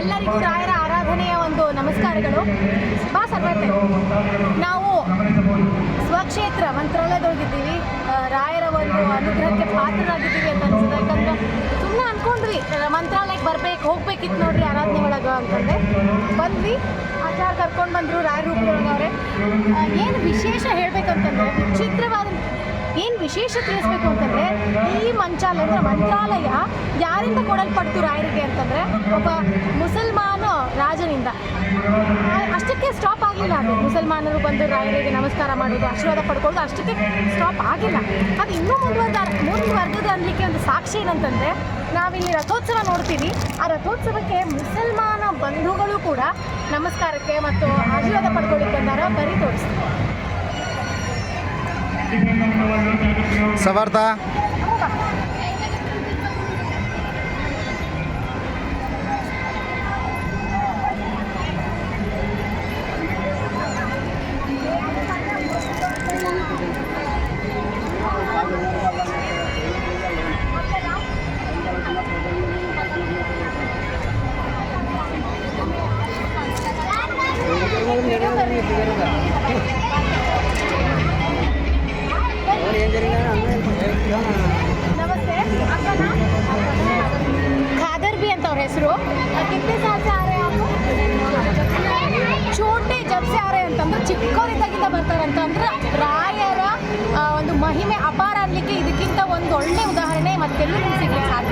ಎಲ್ಲರಿಗೂ ರಾಯರ ಆರಾಧನೆಯ ಒಂದು ನಮಸ್ಕಾರಗಳು. ಬಾ ಸರ್ವತೆ ನಾವು ಸ್ವಕ್ಷೇತ್ರ ಮಂತ್ರಾಲಯದೊಳಗಿದ್ದೀವಿ. ರಾಯರ ಒಂದು ಅನುಗ್ರಹಕ್ಕೆ ಪಾತ್ರರಾಗಿದ್ದೀವಿ ಅಂತ ಅನ್ಸುತ್ತೆ. ಯಾಕಂದ್ರೆ ಸುಮ್ಮನೆ ಅನ್ಕೊಂಡ್ವಿ ಆ, ಮಂತ್ರಾಲಯಕ್ಕೆ ಬರ್ಬೇಕು ಹೋಗ್ಬೇಕಿತ್ತು ನೋಡ್ರಿ ಆರಾಧನೆ ಒಳಗೆ ಅಂತಂದೆ ಬಂದ್ವಿ. ಆಚಾರ ಕರ್ಕೊಂಡು ಬಂದರು ರಾಯರ ರೂಪದೊಳಗವ್ರೆ ಏನು ವಿಶೇಷ ಹೇಳ್ಬೇಕಂತಂದ್ರೆ ವಿಚಿತ್ರವಾದ ಏನು ವಿಶೇಷ ತಿಳಿಸ್ಬೇಕು ಅಂತಂದ್ರೆ ಈ ಮಂಚಾಲಯ ಅಂದ್ರೆ ಮಂತ್ರಾಲಯ ಯಾರಿಂದ ಕೊಡಲ್ಪಡ್ತು ರಾಯರಿಗೆ ಅಂತಂದ್ರೆ ಒಬ್ಬ ಮುಸಲ್ಮಾನ ರಾಜನಿಂದ. ಅಷ್ಟಕ್ಕೆ ಸ್ಟಾಪ್ ಆಗಲಿಲ್ಲ ಅದು. ಮುಸಲ್ಮಾನರು ಬಂದು ರಾಯರಿಗೆ ನಮಸ್ಕಾರ ಮಾಡೋದು ಆಶೀರ್ವಾದ ಪಡ್ಕೊಳ್ಳೋದು ಅಷ್ಟಕ್ಕೆ ಸ್ಟಾಪ್ ಆಗಿಲ್ಲ. ಅದು ಇನ್ನೂ ಮುಂದುವರೆದ ಮುಂದುವರೆದ ಅನ್ಲಿಕ್ಕೆ ಒಂದು ಸಾಕ್ಷಿ ಏನಂತಂದ್ರೆ, ನಾವಿಲ್ಲಿ ರಥೋತ್ಸವ ನೋಡ್ತೀವಿ. ಆ ರಥೋತ್ಸವಕ್ಕೆ ಮುಸಲ್ಮಾನ ಬಂಧುಗಳು ಕೂಡ ನಮಸ್ಕಾರಕ್ಕೆ ಮತ್ತು ಆಶೀರ್ವಾದ ಪಡ್ಕೊಳ್ಳಿಕ್ಕೆ ಬಂದಾರ ಬರೀ ತೋರಿಸ್ತೀವಿ ಹೆಸರು? ಕಿತ್ತೆ ಸಾಲ ಆರೆ ಚೋಟೆ ಜಬ್ಸೆ ಆರೆ ಅಂತಂದ್ರೆ ಚಿಕ್ಕವರಿದ್ದಾಗಿಂದ ಬರ್ತಾರಂತ ಅಂದ್ರೆ ರಾಯರ ಒಂದು ಮಹಿಮೆ ಅಪಾರ ಅನ್ಲಿಕ್ಕೆ ಇದಕ್ಕಿಂತ ಒಂದು ಒಳ್ಳೆ ಉದಾಹರಣೆ ಮತ್ತೆಲ್ಲೂ ಸಿಗ್ಲಿಕ್ಕೆ ಸಾಧ್ಯ.